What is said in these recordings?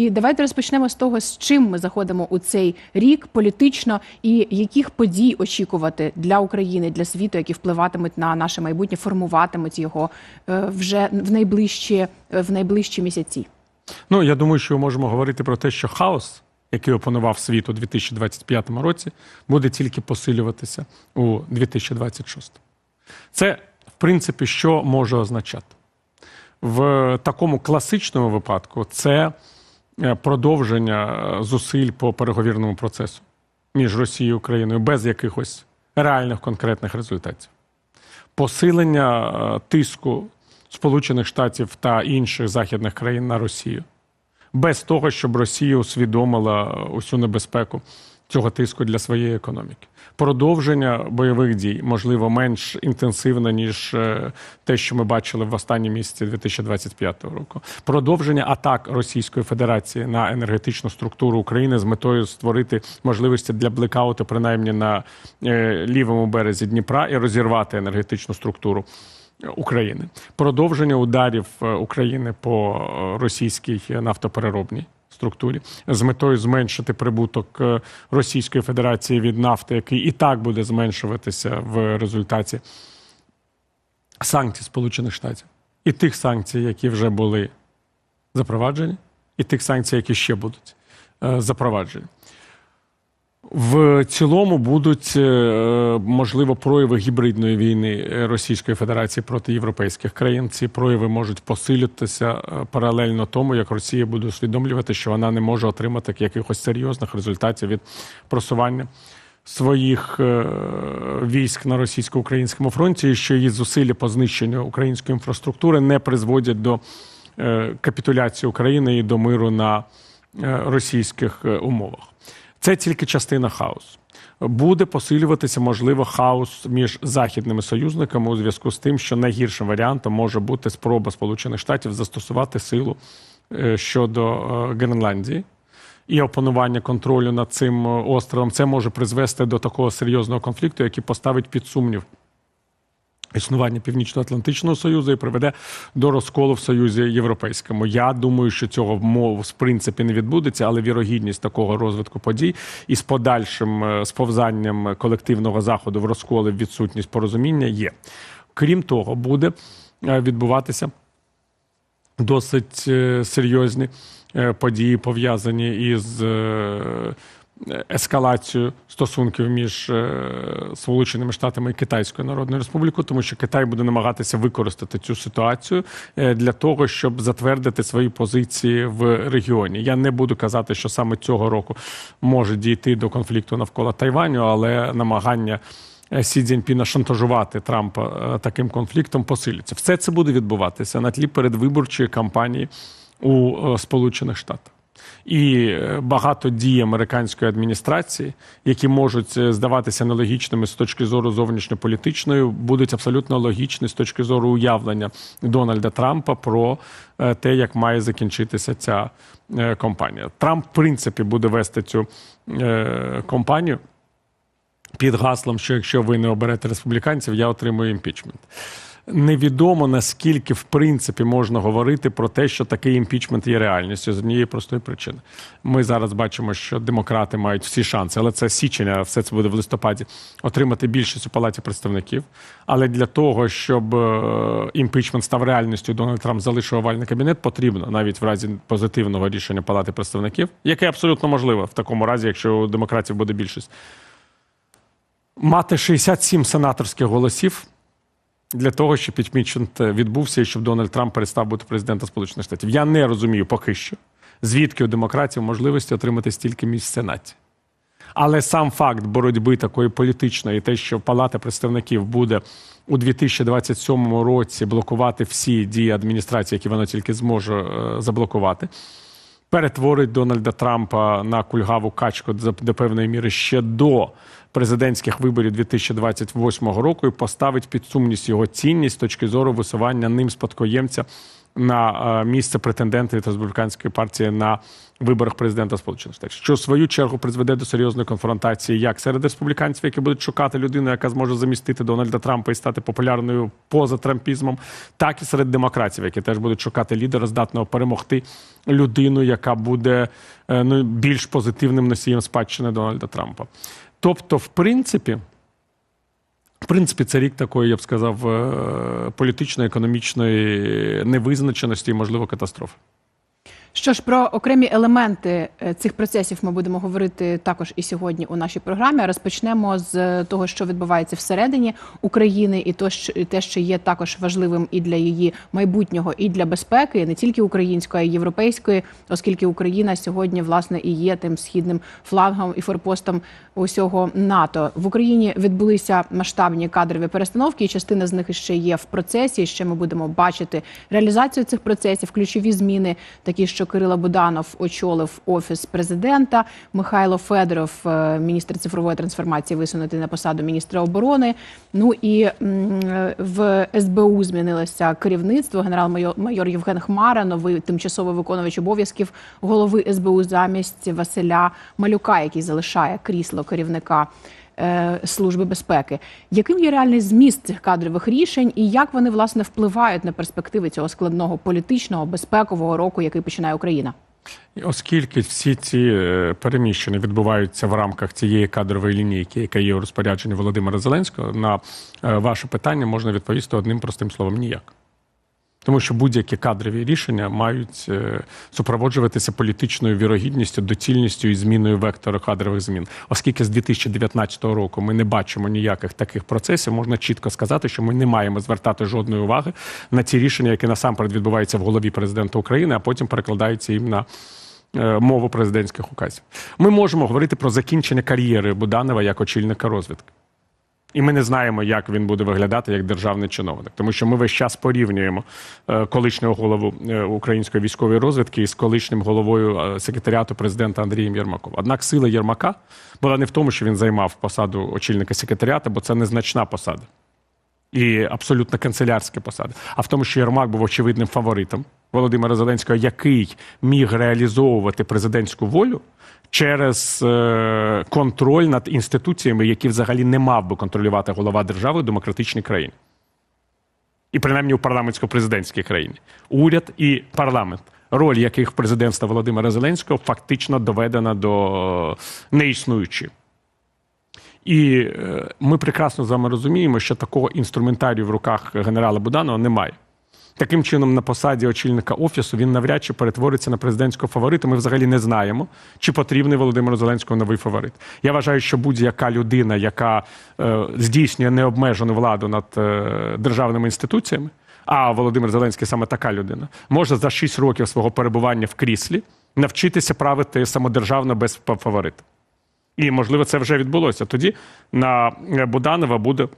І давайте розпочнемо з того, з чим ми заходимо у цей рік політично, і яких подій очікувати для України, для світу, які впливатимуть на наше майбутнє, формуватимуть його е, вже в найближчі в найближчі місяці. Ну, я думаю, що ми можемо говорити про те, що хаос, який опанував світ у 2025 році, буде тільки посилюватися у 2026. Це, в принципі, що може означати? В такому класичному випадку це е, продовження е, зусиль по переговірному процесу між Росією і Україною без якихось реальних конкретних результатів. Посилення е, тиску Сполучених Штатів та інших західних країн на Росію, без того, щоб Росія усвідомила усю небезпеку цього тиску для своєї економіки. Продовження бойових дій, можливо, менш інтенсивне, ніж е, те, що ми бачили в останні місяці 2025 року. Продовження атак Російської Федерації на енергетичну структуру України з метою створити можливості для блекауту, принаймні на е, лівому березі Дніпра, і розірвати енергетичну структуру. України продовження ударів е, України по російській нафтопереробній структурі з метою зменшити прибуток е, Російської Федерації від нафти, який і так буде зменшуватися в результаті санкцій Сполучених Штатів, і тих санкцій, які вже були запроваджені, і тих санкцій, які ще будуть е, запроваджені. В цілому будуть е, можливо прояви гібридної війни Російської Федерації проти європейських країн. Ці прояви можуть посилитися е, паралельно тому, як Росія буде усвідомлювати, що вона не може отримати якихось серйозних результатів від просування своїх е, військ на російсько-українському фронті, і що її зусилля по знищенню української інфраструктури не призводять до капітуляції України і до миру на російських умовах. Це тільки частина хаосу. Буде посилюватися, можливо, хаос між західними союзниками у зв'язку з тим, що найгіршим варіантом може бути спроба Сполучених Штатів застосувати силу е, щодо е, Гренландії і опанування контролю над цим е, островом. Це може призвести до такого серйозного конфлікту, який поставить під сумнів Існування Північно-Атлантичного Союзу і приведе до розколу в Союзі Європейському. Я думаю, що цього мов в принципі не відбудеться, але вірогідність такого розвитку подій і з подальшим е, сповзанням колективного заходу в розколи в відсутність порозуміння є. Крім того, буде е, відбуватися досить е, серйозні події, пов'язані із ескалацію стосунків між е, Сполученими Штатами і Китайською Народною Республікою, тому що Китай буде намагатися використати цю ситуацію е, для того, щоб затвердити свої позиції в регіоні. Я не буду казати, що саме цього року може дійти до конфлікту навколо Тайваню, але намагання. Е, Сі Цзіньпіна шантажувати Трампа таким конфліктом посилюється. Все це буде відбуватися на тлі передвиборчої кампанії у Сполучених Штатах і е, багато дій американської адміністрації, які можуть е, здаватися нелогічними з точки зору зовнішньополітичної, будуть абсолютно логічні з точки зору уявлення Дональда Трампа про е, те, як має закінчитися ця компанія. Трамп, в принципі, буде вести цю компанію. Під гаслом, що якщо ви не оберете республіканців, я отримую імпічмент невідомо наскільки в принципі можна говорити про те, що такий імпічмент є реальністю з однієї простої причини. Ми зараз бачимо, що демократи мають всі шанси, але це січення, все це буде в листопаді, отримати більшість у палаті представників. Але для того, щоб е, імпічмент став реальністю, Дональд Трамп залишив овальний кабінет, потрібно навіть в разі позитивного рішення палати представників, яке абсолютно можливо в такому разі, якщо у демократів буде більшість. Мати 67 сенаторських голосів для того, щоб імпічмент відбувся і щоб Дональд Трамп перестав бути президентом Сполучених Штатів. Я не розумію поки що, звідки у демократів можливості отримати стільки місць в Сенаті. Але сам факт боротьби такої політичної, те, що Палата представників буде у 2027 році блокувати всі дії адміністрації, які вона тільки зможе е, заблокувати, перетворить Дональда Трампа на кульгаву качку до певної міри ще до президентських виборів 2028 року і поставить під сумність його цінність з точки зору висування ним спадкоємця на е, місце претендента від республіканської партії на виборах президента Сполучених Штатів, що в свою чергу призведе до серйозної конфронтації як серед республіканців, які будуть шукати людину, яка зможе замістити Дональда Трампа і стати популярною поза трампізмом, так і серед демократів, які теж будуть шукати лідера, здатного перемогти людину, яка буде е, ну, більш позитивним носієм спадщини Дональда Трампа. Тобто, в принципі. В принципі, це рік такої, я б сказав, е, політично-економічної невизначеності і, можливо, катастрофи. Що ж про окремі елементи е, цих процесів ми будемо говорити також і сьогодні у нашій програмі. Розпочнемо з того, що відбувається всередині України, і то, що і те, що є також важливим і для її майбутнього, і для безпеки, не тільки української, а й європейської, оскільки Україна сьогодні власне і є тим східним флангом і форпостом усього НАТО. В Україні відбулися масштабні кадрові перестановки, і частина з них ще є в процесі. Ще ми будемо бачити реалізацію цих процесів, ключові зміни, такі що Кирило Буданов очолив офіс президента. Михайло Федоров, е, міністр цифрової трансформації, висунутий на посаду міністра оборони. Ну і е, в СБУ змінилося керівництво. Генерал-майор майор Євген Хмара, новий тимчасовий виконувач обов'язків голови СБУ замість Василя Малюка, який залишає крісло керівника. Е, Служби безпеки, яким є реальний зміст цих кадрових рішень, і як вони власне впливають на перспективи цього складного політичного безпекового року, який починає Україна? Оскільки всі ці е, переміщення відбуваються в рамках цієї кадрової лінійки, яка є у розпорядженні Володимира Зеленського, на е, ваше питання можна відповісти одним простим словом ніяк. Тому що будь-які кадрові рішення мають е, супроводжуватися політичною вірогідністю, доцільністю і зміною вектора кадрових змін. Оскільки з 2019 року ми не бачимо ніяких таких процесів, можна чітко сказати, що ми не маємо звертати жодної уваги на ці рішення, які насамперед відбуваються в голові президента України, а потім перекладаються їм на е, мову президентських указів. Ми можемо говорити про закінчення кар'єри Буданова як очільника розвідки. І ми не знаємо, як він буде виглядати як державний чиновник, тому що ми весь час порівнюємо е, колишнього голову е, української військової розвідки з колишнім головою е, секретаріату президента Андрієм Єрмаком. Однак сила Єрмака була не в тому, що він займав посаду очільника секретаріату, бо це незначна посада і абсолютно канцелярська посада, а в тому, що Єрмак був очевидним фаворитом Володимира Зеленського, який міг реалізовувати президентську волю через е, контроль над інституціями, які взагалі не мав би контролювати голова держави в демократичній країні. І принаймні у парламентсько-президентській країні. Уряд і парламент, роль яких президентства Володимира Зеленського фактично доведена до неіснуючої. І е, ми прекрасно з вами розуміємо, що такого інструментарію в руках генерала Буданова немає. Таким чином, на посаді очільника офісу він навряд чи перетвориться на президентського фаворита. Ми взагалі не знаємо, чи потрібний Володимиру Зеленському новий фаворит. Я вважаю, що будь-яка людина, яка е, здійснює необмежену владу над е, державними інституціями, а Володимир Зеленський саме така людина, може за 6 років свого перебування в кріслі навчитися правити самодержавно без фаворита. І, можливо, це вже відбулося. Тоді на Буданова буде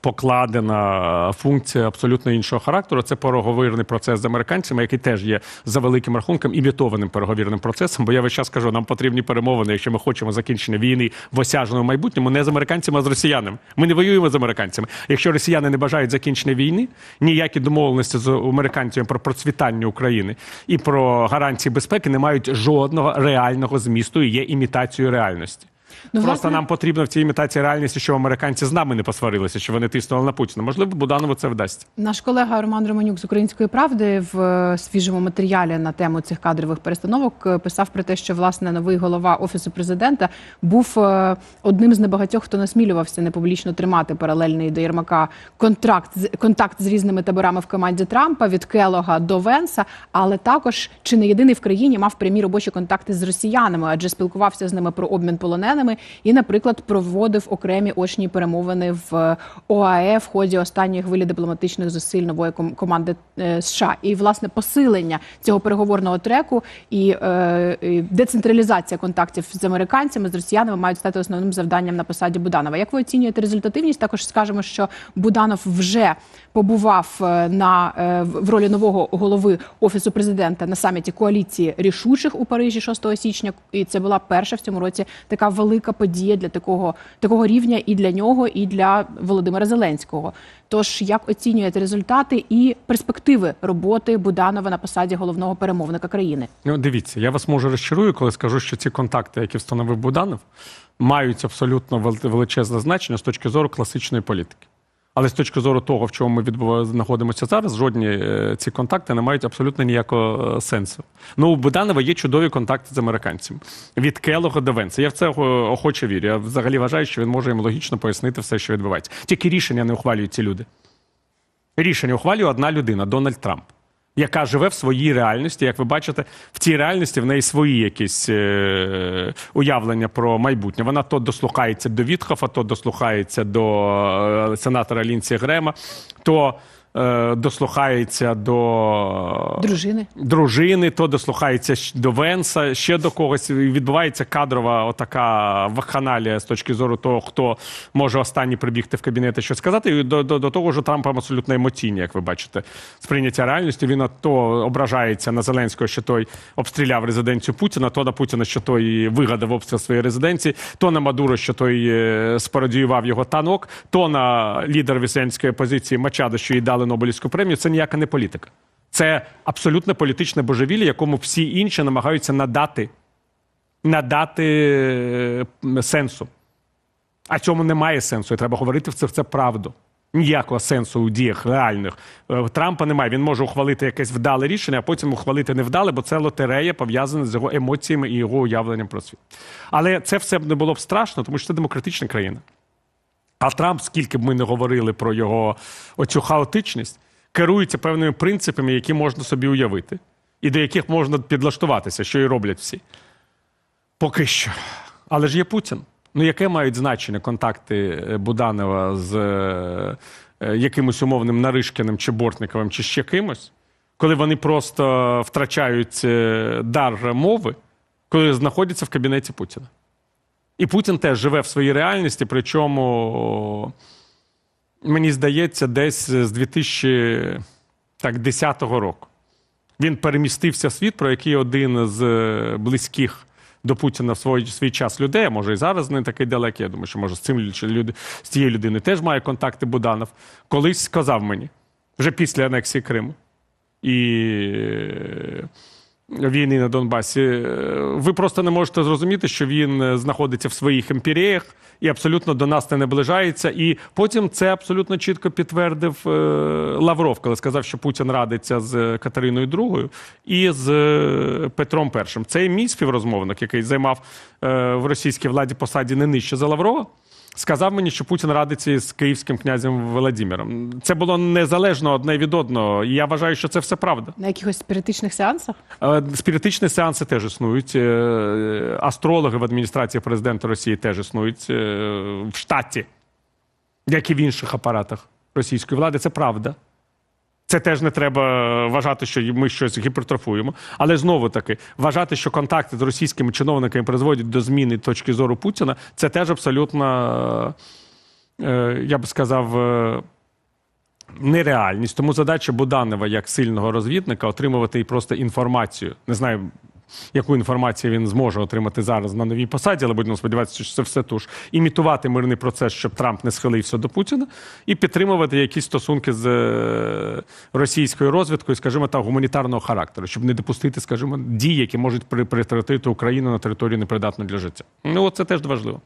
покладена функція абсолютно іншого характеру. Це переговірний процес з американцями, який теж є за великим рахунком імітованим переговірним процесом. Бо я весь час кажу, нам потрібні перемовини, якщо ми хочемо закінчення війни в осяжному майбутньому, не з американцями, а з росіянами. Ми не воюємо з американцями. Якщо росіяни не бажають закінчення війни, ніякі домовленості з американцями про процвітання України і про гарантії безпеки не мають жодного реального змісту і є імітацією реальності. Ну, Просто власне- нам потрібно в цій імітації реальності, щоб американці з нами не посварилися, що вони тиснули на Путіна. Можливо, Буданову це вдасться. Наш колега Роман Романюк з Української правди в е, свіжому матеріалі на тему цих кадрових перестановок е, писав про те, що власне новий голова офісу президента був е, одним з небагатьох, хто насмілювався непублічно тримати паралельний до Єрмака контракт з контакт з різними таборами в команді Трампа від Келога до Венса, але також чи не єдиний в країні мав прямі робочі контакти з росіянами, адже спілкувався з ними про обмін полоненими і, наприклад, проводив окремі очні перемовини в ОАЕ в ході останньої хвилі дипломатичних зусиль нової команди е, США. І власне посилення цього переговорного треку і, е, децентралізація контактів з американцями з росіянами мають стати основним завданням на посаді Буданова. Як ви оцінюєте результативність? Також скажемо, що Буданов вже побував е, на е, в ролі нового голови офісу президента на саміті коаліції рішучих у Парижі 6 січня. І це була перша в цьому році така велика подія для такого такого рівня і для нього, і для Володимира Зеленського. Тож як оцінюєте результати і перспективи роботи Буданова на посаді головного перемовника країни? Ну, дивіться, я вас можу розчарую, коли скажу, що ці контакти, які встановив Буданов, мають абсолютно вел- величезне значення з точки зору класичної політики. Але з точки зору того, в чому ми знаходимося зараз, жодні е, ці контакти не мають абсолютно ніякого е, сенсу. Ну, у Буданова є чудові контакти з американцями від Келога до Венса. Я в це охоче вірю. Я взагалі вважаю, що він може їм логічно пояснити все, що відбувається. Тільки рішення не ухвалюють ці люди. Рішення ухвалює одна людина Дональд Трамп, яка живе в своїй реальності. Як ви бачите, в цій реальності в неї свої якісь е, уявлення про майбутнє. Вона то дослухається до Вітхофа, то дослухається до е, сенатора Лінці Грема, то дослухається до Дружини? дружини, то дослухається до Венса, ще до когось. І Відбувається кадрова отака вакханалія з точки зору того, хто може останній прибігти в кабінет і щось сказати. І до, до, до того ж, Трампа абсолютно емоційні, як ви бачите, сприйняття реальності. Він то ображається на Зеленського, що той обстріляв резиденцію Путіна, то на Путіна, що той вигадав обстріл своєї резиденції, то на Мадуро, що той е, спародіював його танок, то на лідера вісенської опозиції Мачадо, що їй дали Нобелівську премію. Це ніяка не політика. Це абсолютно політичне божевілля, якому всі інші намагаються надати, надати е, сенсу. А цьому немає сенсу, і треба говорити в це, в це правду. Ніякого сенсу у діях реальних Е, Трампа немає. Він може ухвалити якесь вдале рішення, а потім ухвалити невдале, бо це лотерея пов'язана з його емоціями і його уявленням про світ. Але це все не було б страшно, тому що це демократична країна. А Трамп, скільки б ми не говорили про його оцю хаотичність, керується певними принципами, які можна собі уявити, і до яких можна підлаштуватися, що і роблять всі. Поки що. Але ж є Путін. Ну, яке мають значення контакти е, Буданова з е, е, якимось умовним Наришкіним чи Бортниковим, чи ще кимось, коли вони просто втрачають е, дар мови, коли знаходяться в кабінеті Путіна. І Путін теж живе в своїй реальності, причому, мені здається, десь з 2010 року. Він перемістився в світ, про який один з е, близьких до Путіна в свій, свій час людей, а може і зараз не такий далекий. Я думаю, що може з цим лю- люди, з цією людиною теж має контакти Буданов. Колись сказав мені, вже після анексії Криму і е, війни на Донбасі, е, ви просто не можете зрозуміти, що він е, знаходиться в своїх імперіях і абсолютно до нас не наближається. І потім це абсолютно чітко підтвердив е, Лавров, коли сказав, що Путін радиться з Катериною II і з Петром І. Це мій співрозмовник, який займав в російській владі посаді не нижче за Лаврова. Сказав мені, що Путін радиться з київським князем Володимиром. Це було незалежно одне від одного. І я вважаю, що це все правда. На якихось спіритичних сеансах? Е, Спіритичні сеанси теж існують. Е, Астрологи в адміністрації президента Росії теж існують е, в штаті, як і в інших апаратах російської влади. Це правда. Це теж не треба вважати, що ми щось гіпертрофуємо. Але знову таки, вважати, що контакти з російськими чиновниками призводять до зміни точки зору Путіна, це теж абсолютно, е, я би сказав, е, нереальність. Тому задача Буданова як сильного розвідника отримувати просто інформацію. Не знаю, яку інформацію він зможе отримати зараз на новій посаді, але будемо сподіватися, що це все туж. Імітувати мирний процес, щоб Трамп не схилився до Путіна, і підтримувати якісь стосунки з е, російською розвідкою, скажімо так, гуманітарного характеру, щоб не допустити, скажімо, дій, які можуть притратити Україну на територію непридатну для життя. Ну, це теж важливо.